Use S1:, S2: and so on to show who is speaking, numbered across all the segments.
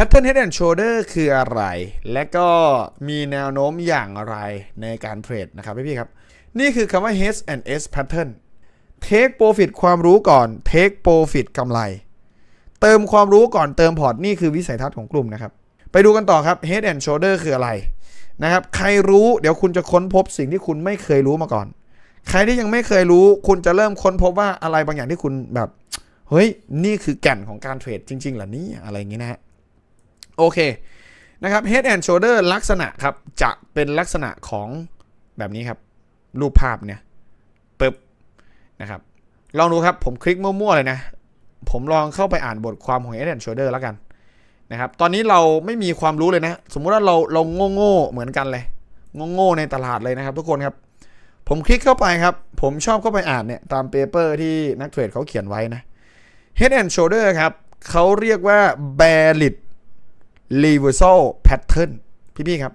S1: Pattern Head and Shoulder คืออะไร และก็มีแนวโน้มอย่างไรในการเทรดนะครับพี่ๆครับ นี่คือคำว่า H and S Pattern Take Profit ความรู้ก่อน Take Profit กำไร เติมความรู้ก่อนเติมพอร์ต นี่คือวิสัยทัศน์ของกลุ่มนะครับ ไปดูกันต่อครับ Head and Shoulder คืออะไรนะครับ ใครรู้เดี๋ยวคุณจะค้นพบสิ่งที่คุณไม่เคยรู้มาก่อน ใครที่ยังไม่เคยรู้ คุณจะเริ่มค้นพบว่าอะไรบางอย่างที่คุณแบบ เฮ้ย นี่คือแก่นของการเทรดจริงๆเหรอนี่อะไรอย่างนี้นะฮะ โอเคนะครับ Head and Shoulder ลักษณะครับ จะเป็นลักษณะของแบบนี้ครับ รูปภาพเนี่ยปึ๊บนะครับ ลองดูครับ ผมคลิกมั่วๆเลยนะ ผมลองเข้าไปอ่านบทความของ Head and Shoulder แล้วกันนะครับตอนนี้เราไม่มีความรู้เลยนะ สมมุติว่าเราเราโง่ๆเหมือนกันเลยโง่ๆในตลาดเลยนะครับ ทุกคนครับ ผมคลิกเข้าไปครับ ผมชอบเข้าไปอ่านเนี่ยตามเปเปอร์ที่นักเทรดเขาเขียนไว้นะ Head and Shoulder ครับเขาเรียกว่า Bearish Reversal Pattern พี่ๆครับ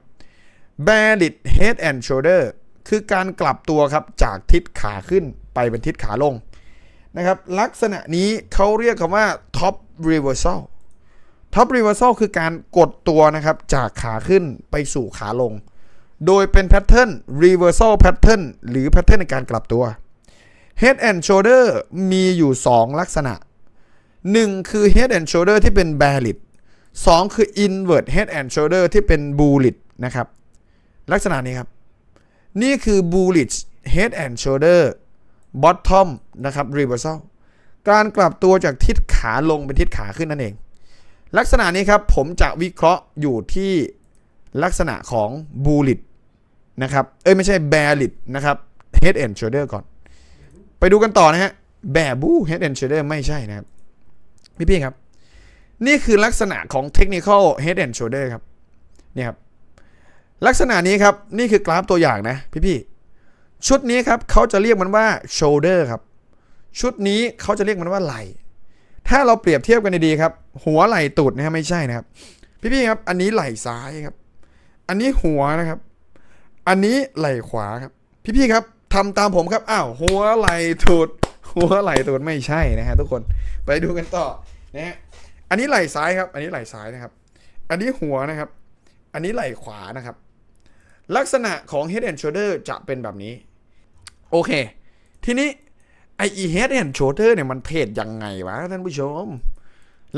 S1: Bearish Head and Shoulder คือการกลับตัวครับจากทิศขาขึ้นไปเป็นทิศขาลงนะครับ ลักษณะนี้เขาเรียกคำว่า Top Reversal Top Reversal คือการกดตัวนะครับจากขาขึ้นไปสู่ขาลง โดยเป็นแพทเทิร์น reversal pattern หรือแพทเทิร์นในการกลับตัว head and shoulder มีอยู่ 2 ลักษณะ 1 คือ head and shoulder ที่เป็น bearish 2 คือ invert head and shoulder ที่เป็น bullish นะครับ ลักษณะนี้ครับ นี่คือ bullish head and shoulder bottom นะครับ reversal การกลับตัวจากทิศขาลงเป็นทิศขาขึ้นนั่นเอง ลักษณะนี้ครับผมจะวิเคราะห์อยู่ที่ลักษณะของ bullish นะครับ เอ้ยไม่ใช่ bearish นะครับ head and shoulder ก่อน ไปดูกันต่อนะฮะ bear bull head and shoulder ไม่ใช่นะครับ พี่ๆครับ นี่คือลักษณะของ technical head and shoulder ครับนี่ครับลักษณะนี้ครับนี่คือกราฟตัวอย่างนะพี่ๆชุดนี้ครับเขาจะเรียกมันว่า shoulder ครับ ชุดนี้เขาจะเรียกมันว่าไหลถ้าเราเปรียบเทียบกันดีๆครับ หัวไหล่ตูดนะฮะไม่ใช่นะครับ พี่ๆครับ อันนี้ไหล่ซ้ายครับ อันนี้หัวนะครับ อันนี้ไหล่ขวาครับ พี่ๆครับทำตามผมครับอ้าวหัวไหล่ตูดหัวไหล่ตูดไม่ใช่นะฮะทุกคนไปดูกันต่อนะฮะ อันนี้ไหล่ซ้ายครับ อันนี้ไหล่ซ้ายนะครับ อันนี้หัวนะครับ อันนี้ไหล่ขวานะครับ ลักษณะของ head and shoulder จะเป็นแบบนี้ โอเค ทีนี้ไอ head and shoulder เนี่ยมันเทรดยังไงวะท่านผู้ชม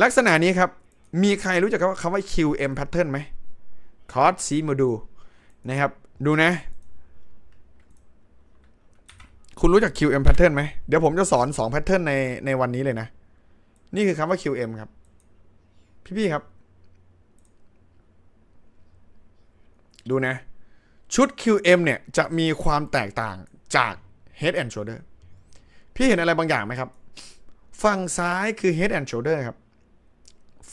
S1: ลักษณะนี้ครับ มีใครรู้จักคำว่า QM pattern ไหมคอร์สซีมาดูนะครับ ดูนะคุณรู้จัก QM pattern ไหม เดี๋ยวผมจะสอน 2 pattern ในในวันนี้เลยนะ นี่คือคำว่า QM ครับ พี่ๆครับ ดูนะ ชุด QM เนี่ย จะมีความแตกต่างจาก Head and Shoulder พี่เห็นอะไรบางอย่างไหมครับ ฝั่งซ้ายคือ Head and Shoulder ครับ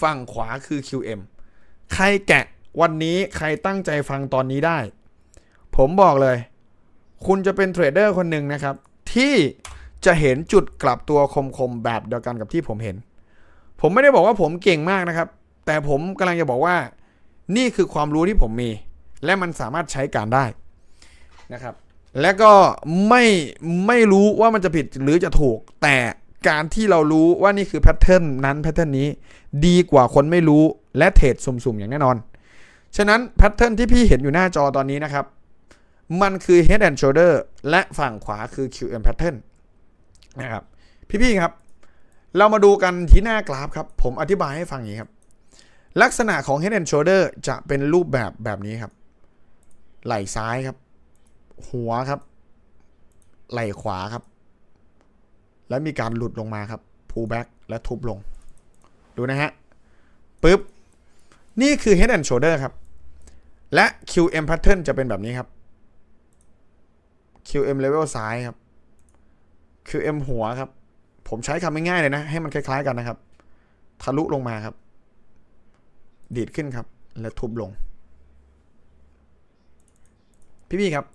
S1: ฝั่งขวาคือ QM ใครแกะวันนี้ใครตั้งใจฟังตอนนี้ได้ ผมบอกเลย คุณจะเป็นเทรดเดอร์คนหนึ่งนะครับ ที่จะเห็นจุดกลับตัวคมๆแบบเดียวกันกับที่ผมเห็น ผมไม่ได้บอกว่าผมเก่งมากนะครับ แต่ผมกำลังจะบอกว่า นี่คือความรู้ที่ผมมี และมันสามารถใช้การได้นะครับ และก็ไม่ไม่รู้ว่ามันจะผิดหรือจะถูก แต่การที่เรารู้ว่านี่คือแพทเทิร์นนั้นแพทเทิร์นนี้ ดีกว่าคนไม่รู้และเทรดสุ่มๆอย่างแน่นอน ฉะนั้นแพทเทิร์นที่พี่เห็นอยู่หน้าจอตอนนี้นะครับ มันคือ head and shoulder และฝั่งขวาคือ QM pattern นะครับ พี่ๆครับ เรามาดูกันที่หน้ากราฟครับ ผมอธิบายให้ฟังอย่างนี้ครับ ลักษณะของ head and shoulder จะเป็นรูปแบบแบบนี้ครับ ไหล่ซ้ายครับ หัวครับ ไหล่ขวาครับ แล้วมีการหลุดลงมาครับ pull back และทุบลง ดูนะฮะปึ๊บ นี่คือ head and shoulder ครับ และ QM pattern จะเป็นแบบนี้ครับ QM level ซ้ายครับ QM หัวครับ ผมใช้คำง่ายๆเลยนะ ให้มันคล้ายๆกันนะครับ ทะลุลงมาครับ ดีดขึ้นครับ และทุบลง พี่ๆครับ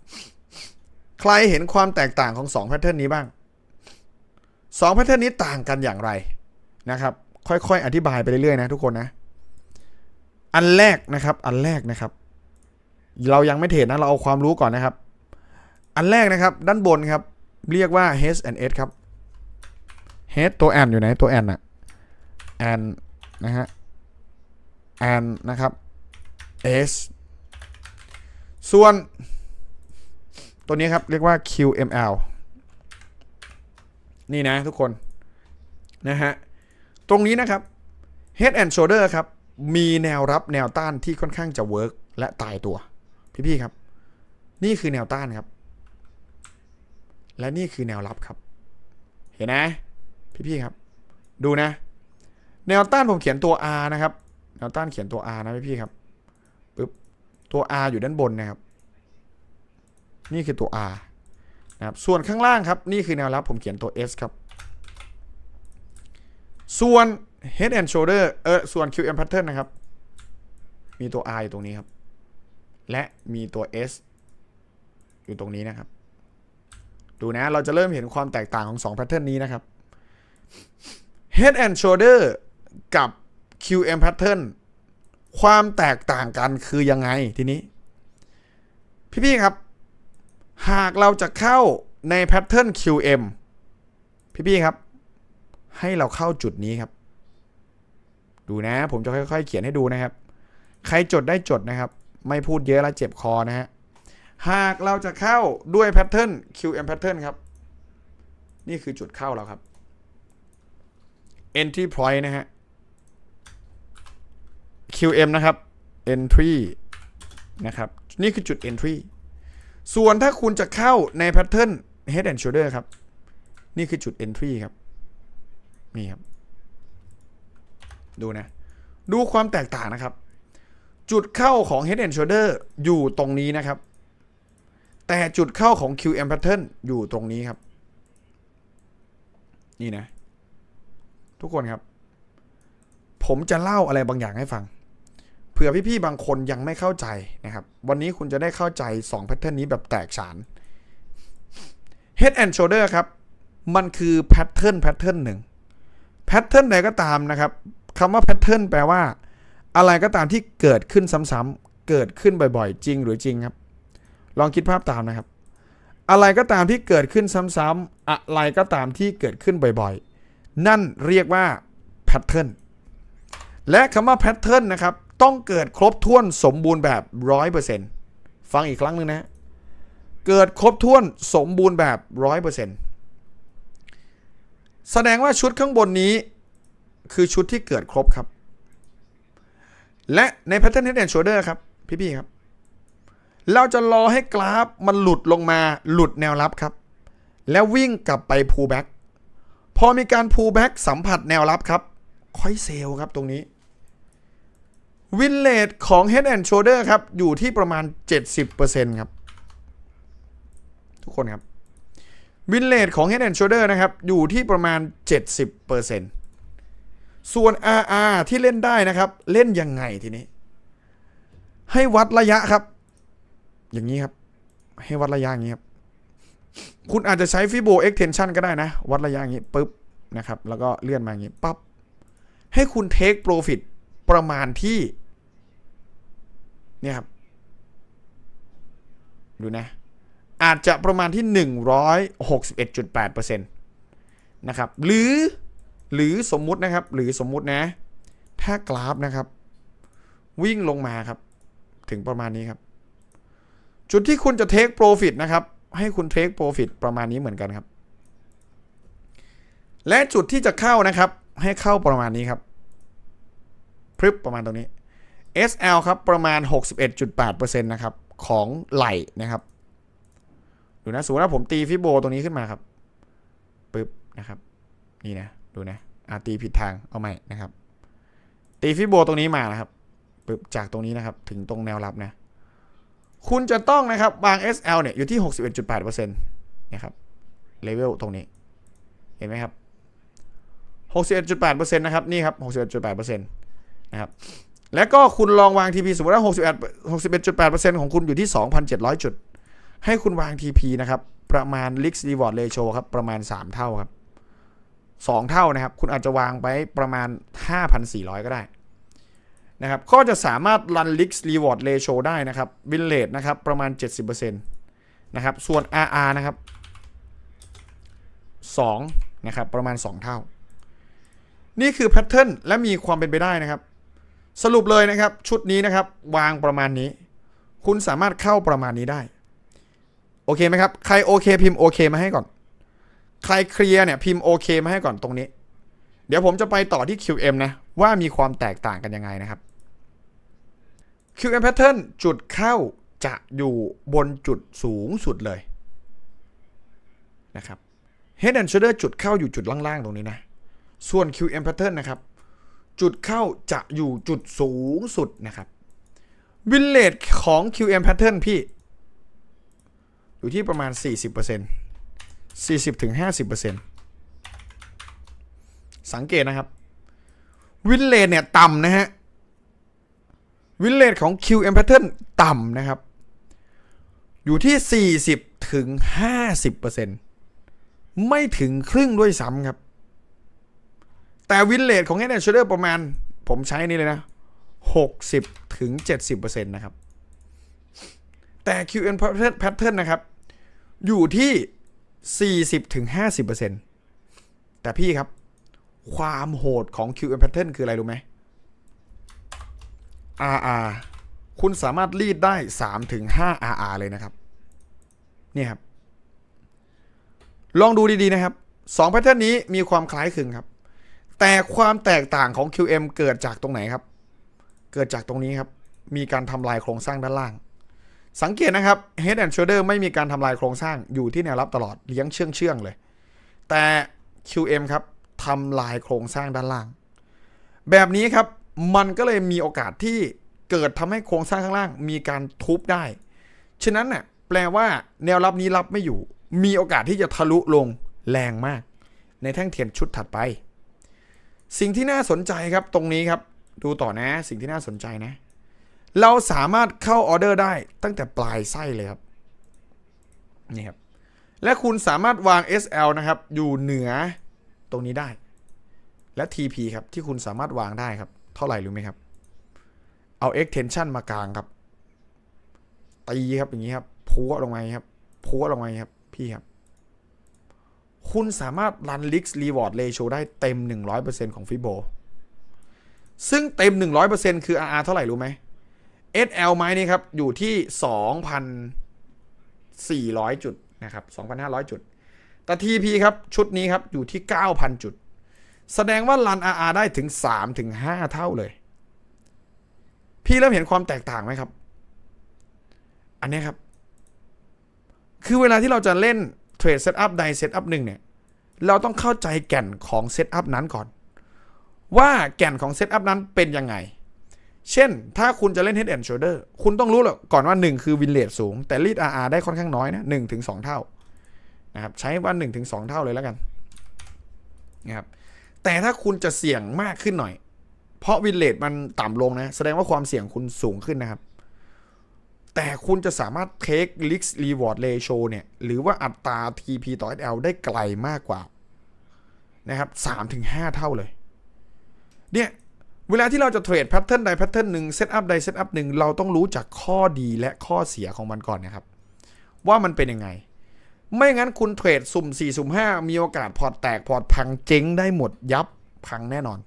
S1: ใครเห็นความแตกต่างของ2แพทเทิร์นนี้บ้าง2แพทเทิร์นนี้ต่างกันอย่างไรนะครับ ค่อยๆ อธิบายไปเรื่อยๆนะทุกคนนะ อันแรกนะครับ อันแรกนะครับ เรายังไม่เทรดนะ เราเอาความรู้ก่อนนะครับ อันแรกนะครับ ด้านบนครับ เรียกว่า H and S ครับ H ตัว N อยู่ไหนตัว N อะ N นะฮะ and นะครับ s ส่วน ตัวนี้ครับ เรียกว่า QML นี่นะทุกคนนะฮะตรงนี้นะครับ Head and Shoulder ครับ มีแนวรับแนวต้านที่ค่อนข้างจะเวิร์กและตายตัว พี่ๆครับ นี่คือแนวต้านครับ และนี่คือแนวรับครับ เห็นนะ พี่ๆครับ ดูนะ แนวต้านผมเขียนตัว R นะครับ แนวต้านเขียนตัว R นะพี่ๆครับปึ๊บตัว R อยู่ด้านบนนะครับ นี่คือตัว R นะครับ ส่วนข้างล่างครับ นี่คือแนวรับผมเขียนตัว S ครับ ส่วน head and shoulder เออส่วน QM pattern นะครับ มีตัว R อยู่ตรงนี้ครับ และมีตัว S อยู่ตรงนี้นะครับ ดูนะ เราจะเริ่มเห็นความแตกต่างของ2 pattern นี้นะครับ head and shoulder กับ QM pattern ความแตกต่างกันคือยังไงทีนี้ พี่ๆครับ หากเราจะเข้าใน pattern QM พี่ๆครับ ให้เราเข้าจุดนี้ครับ ดูนะ ผมจะค่อย ๆ เขียนให้ดูนะครับ ใครจดได้จดนะครับ ไม่พูดเยอะแล้วเจ็บคอนะฮะหากเราจะเข้าด้วย pattern QM pattern ครับ นี่คือจุดเข้าเราครับ entry point นะฮะ QM นะครับ entry นะครับ นี่คือจุด entry ส่วนถ้าคุณจะเข้าใน pattern head and shoulder ครับ นี่คือจุด entry ครับ นี่ครับ ดูนะ ดูความแตกต่างนะครับ จุดเข้าของ head and shoulder อยู่ตรงนี้นะครับ แต่จุดเข้าของ QM pattern อยู่ตรงนี้ครับ นี่นะ ทุกคนครับ ผมจะเล่าอะไรบางอย่างให้ฟังเผื่อพี่ๆบางคนยังไม่เข้าใจนะครับ วันนี้คุณจะได้เข้าใจ2 pattern นี้แบบแตกฉาน head and shoulder ครับ มันคือ pattern pattern หนึ่ง pattern ใดก็ตามนะครับคำว่า pattern แปลว่า อะไรก็ตามที่เกิดขึ้นซ้ำๆเกิดขึ้นบ่อยๆ จริงหรือจริงครับ ลองคิดภาพตามนะครับ อะไรก็ตามที่เกิดขึ้นซ้ำๆอะไรก็ตามที่เกิดขึ้นบ่อยๆ นั่นเรียกว่า pattern และคำว่า pattern นะครับ ต้องเกิดครบถ้วนสมบูรณ์แบบ 100%ฟังอีกครั้งหนึ่งนะ เกิดครบถ้วนสมบูรณ์แบบ 100%แสดงว่าชุดข้างบนนี้ คือชุดที่เกิดครบครับ และใน pattern head and shoulder ครับ พี่ๆครับ เราจะรอให้กราฟมันหลุดลงมาหลุดแนวรับครับ แล้ววิ่งกลับไป pull back พอมีการ pull back สัมผัสแนวรับครับ ค่อยเซลครับตรงนี้ วินเลทของ Head and Shoulder ครับ อยู่ที่ประมาณ 70%ครับ ทุกคนครับ วินเลทของ Head and Shoulder นะครับ อยู่ที่ประมาณ 70%ส่วน RR ที่เล่นได้นะครับ เล่นยังไงทีนี้ ให้วัดระยะครับ อย่างนี้ครับ ให้วัดระยะอย่างนี้ครับ คุณอาจจะใช้ Fibo Extension ก็ได้นะ วัดระยะอย่างนี้ปุ๊บนะครับ แล้วก็เลื่อนมาอย่างนี้ปั๊บให้คุณ take profit ประมาณที่ เนี่ยครับ ดูนะ อาจจะประมาณที่ 161.8%นะครับ หรือ หรือสมมุตินะครับ หรือสมมุตินะ ถ้ากราฟนะครับ วิ่งลงมาครับ ถึงประมาณนี้ครับ จุดที่คุณจะ take profit นะครับ ให้คุณ take profit ประมาณนี้เหมือนกันครับ และจุดที่จะเข้านะครับ ให้เข้าประมาณนี้ครับพรึบประมาณตรงนี้ SL ครับประมาณ 61.8%นะครับของไหลนะครับดูนะสมมติว่าผมตีฟิโบตรงนี้ขึ้นมาครับปึ๊บนะครับนี่นะดูนะอาตีผิดทางเอาใหม่นะครับ ตีฟิโบตรงนี้มานะครับปึ๊บจากตรงนี้นะครับ ถึงตรงแนวรับนะ คุณจะต้องนะครับวาง SL เนี่ยอยู่ที่ 61.8%นะครับเลเวลตรงนี้ เห็นไหมครับ 61.8%นะครับ นี่ครับ 61.8%นะครับ แล้วก็คุณลองวาง TP สมมติว่า61 61.8%ของคุณอยู่ที่ 2,700 จุด ให้คุณวาง TP นะครับ ประมาณ Risk Reward Ratio ครับ ประมาณ 3 เท่าครับ 2 เท่านะครับ คุณอาจจะวางไปประมาณ 5,400 ก็ได้ นะครับก็จะสามารถรัน Risk Reward Ratio ได้นะครับ Win Rate นะครับประมาณ 70%นะครับส่วน RR นะครับ2นะครับประมาณ 2 เท่า นี่คือแพทเทิร์นและมีความเป็นไปได้นะครับ สรุปเลยนะครับชุดนี้นะครับวางประมาณนี้ คุณสามารถเข้าประมาณนี้ได้ โอเคไหมครับ ใครโอเคพิมพ์โอเคมาให้ก่อน ใครเคลียร์เนี่ยพิมพ์โอเคมาให้ก่อนตรงนี้ เดี๋ยวผมจะไปต่อที่ QM นะว่ามีความแตกต่างกันยังไงนะครับ QM pattern จุดเข้าจะอยู่บนจุดสูงสุดเลยนะครับ Head and Shoulder จุดเข้าอยู่จุดล่างๆตรงนี้นะ ส่วน QM pattern นะครับ จุดเข้าจะอยู่จุดสูงสุดนะครับวินเลทของ QM pattern พี่ อยู่ที่ประมาณ 40% 40ถึง50%สังเกตนะครับ วินเลทเนี่ยต่ำนะฮะ วินเลทของ QM pattern ต่ำนะครับ อยู่ที่ 40 ถึง 50%ไม่ถึงครึ่งด้วยซ้ำครับ แต่วินเลทของ Head and Shoulder ประมาณ ผมใช้นี่เลยนะ 60 ถึง 70%นะครับ แต่ QN pattern pattern นะครับ อยู่ที่ 40 ถึง 50%แต่พี่ครับ ความโหดของ QN pattern คืออะไรรู้ไหม RR คุณสามารถรีดได้3ถึง5 RR เลยนะครับเนี่ยครับ ลองดูดีๆนะครับ2 pattern นี้มีความคล้ายคลึงครับ แต่ความแตกต่างของ QM เกิดจากตรงไหนครับ เกิดจากตรงนี้ครับ มีการทำลายโครงสร้างด้านล่าง สังเกตนะครับ Head and Shoulder ไม่มีการทำลายโครงสร้างอยู่ที่แนวรับตลอดเลี้ยงเชื่องเชื่องๆเลย แต่ QM ครับทำลายโครงสร้างด้านล่าง แบบนี้ครับ มันก็เลยมีโอกาสที่เกิดทำให้โครงสร้างข้างล่าง มีการทุบได้ ฉะนั้นน่ะแปลว่าแนวรับนี้รับไม่อยู่ มีโอกาสที่จะทะลุลงแรงมาก ในแท่งเทียนชุดถัดไป สิ่งที่น่าสนใจครับตรงนี้ครับ ดูต่อนะสิ่งที่น่าสนใจนะ เราสามารถเข้าออเดอร์ได้ตั้งแต่ปลายไส้เลยครับนี่ครับและคุณสามารถวาง SL นะครับ อยู่เหนือตรงนี้ได้ และ TP ครับที่คุณสามารถวางได้ครับ เท่าไหร่รู้ไหมครับ เอา extension มากลางครับ ตีครับอย่างนี้ครับพัวลงมาครับพัวลงมาครับ พี่ครับ คุณสามารถรัน l i x Reward Ratio ได้เต็ม 100%ของ Fibo ซึ่งเต็ม 100%คือ RR เท่าไหร่รู้ไหม SL ไม้นี้ครับ อยู่ที่ 2,400 จุดนะครับ 2,500 จุด แต่ TP ครับ ชุดนี้ครับ อยู่ที่ 9,000 จุด แสดงว่ารัน RR ได้ถึง3-5เท่าเลย พี่เริ่มเห็นความแตกต่างไหมครับ อันนี้ครับ คือเวลาที่เราจะเล่นเทรดเซตอัพใดเซตอัพหนึ่งเนี่ย เราต้องเข้าใจแก่นของเซตอัพนั้นก่อน ว่าแก่นของเซตอัพนั้นเป็นยังไง เช่น ถ้าคุณจะเล่น Head and Shoulder คุณต้องรู้หรอกก่อนว่า 1 คือวินเลทสูง แต่รีด RR ได้ค่อนข้างน้อยนะ1ถึง2เท่านะครับใช้ว่า1ถึง2เท่าเลยแล้วกันนะครับ แต่ถ้าคุณจะเสี่ยงมากขึ้นหน่อย เพราะวินเลทมันต่ำลงนะ แสดงว่าความเสี่ยงคุณสูงขึ้นนะครับ แต่คุณจะสามารถ take risk reward ratio เนี่ย หรือว่าอัตรา TP ต่อ SL ได้ไกลมากกว่า นะครับ3-5 เท่าเลย เนี่ยเวลาที่เราจะเทรดแพทเทิร์นใดแพทเทิร์นหนึ่งเซตอัพใดเซตอัพหนึ่งเราต้องรู้จักข้อดีและข้อเสียของมันก่อนนะครับ ว่ามันเป็นยังไง ไม่งั้นคุณเทรดสุ่ม4สุ่ม5มีโอกาสพอร์ตแตกพอร์ตพังเจ๊งได้หมดยับพังแน่นอน